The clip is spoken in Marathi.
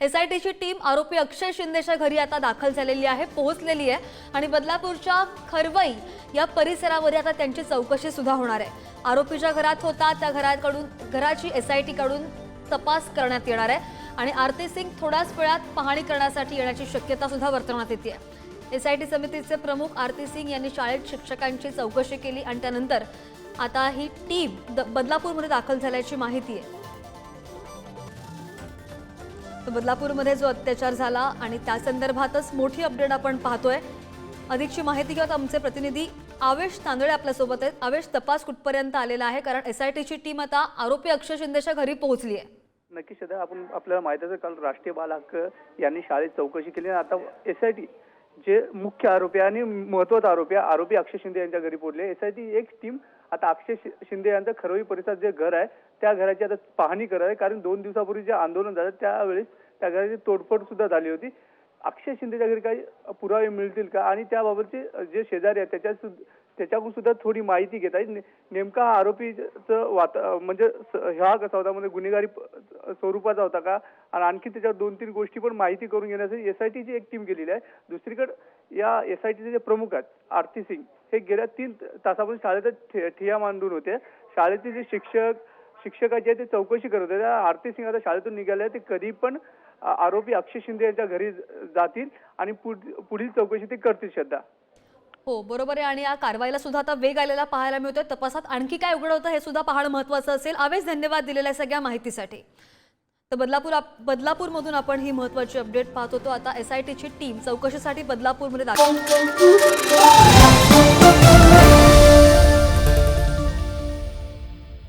एस आय टीची टीम आरोपी अक्षय शिंदेच्या घरी आता दाखल झालेली आहे पोहोचलेली आहे. आणि बदलापूरच्या खरवई या परिसरामध्ये आता त्यांची चौकशी सुद्धा होणार आहे. आरोपीच्या घरात होता त्या घराकडून घराची एस आय टीकडून तपास करण्यात येणार आहे. आणि आरती सिंग थोड्याच वेळात पाहणी करण्यासाठी येण्याची शक्यता सुद्धा वर्तवण्यात येते. एस आय टी समितीचे प्रमुख आरती सिंग यांनी शाळेत शिक्षकांची चौकशी केली आणि त्यानंतर आता ही टीम द- बदलापूरमध्ये दाखल झाल्याची माहिती आहे. तर बदलापूरमध्ये जो अत्याचार झाला आणि त्या संदर्भातच मोठी अपडेट आपण पाहतोय. अधिकची माहिती घेऊन आमचे प्रतिनिधी आवेश तांदळे आपल्यासोबत आहेत. आवेश तपास कुठपर्यंत आलेला आहे? कारण एस आय टीची टीम आता आरोपी अक्षय शिंदेच्या घरी पोहोचली आहे. नक्कीच सध्या आपण आपल्याला माहिती आहे काल राष्ट्रीय बाल हक्क यांनी शाळेत चौकशी केली आणि आता एस आय टी जे मुख्य आरोपी आणि महत्त्वाचा आरोपी आरोपी अक्षय शिंदे यांच्या घरी पोहोचले. एस एक टीम आता अक्षय शिंदे यांचं खरोई परिसरात जे घर आहे त्या घराची आता पाहणी करत आहे. कारण दोन दिवसापूर्वी जे आंदोलन झालं त्यावेळेस त्या घराची तोडफोड सुद्धा झाली होती. अक्षय शिंदेच्या घरी काही पुरावे मिळतील का? आणि त्याबाबतचे जे शेजारी आहेत त्याच्या त्याच्याकडून सुद्धा थोडी माहिती घेत आहे नेमका हा आरोपीचं वाता म्हणजे स- हा कसा होता म्हणजे गुन्हेगारी स्वरूपाचा होता का? आणि आणखी त्याच्यावर दोन तीन गोष्टी पण माहिती करून घेण्यासाठी एस आय टीची एक टीम गेलेली आहे. दुसरीकडे या एस आय टीचे जे प्रमुख आहेत आरती सिंग हे गेल्या तीन तासापासून शाळेत ठे- मांडून होते. शाळेचे जे शिक्षक शिक्षकाचे आहे ते चौकशी करत होते. त्या आरती सिंग आता शाळेतून निघाले ते कधी पण आरोपी अक्षय शिंदे यांच्या घरी जातील आणि पुढ- पुढील चौकशी ते करतील श्रद्धा. हो बरोबर आहे. आणि या कारवाईला सुद्धा आता वेग आलेला पाहायला मिळतोय. तपासात आणखी काय उघड होतं हे सुद्धा पाहणं महत्वाचं असेल. आवेश धन्यवाद दिलेल्या सगळ्या माहितीसाठी. तर बदलापूर बदलापूरमधून आपण ही महत्वाची अपडेट पाहत होतो. आता एस आय टीची टीम चौकशीसाठी बदलापूरमध्ये दाखल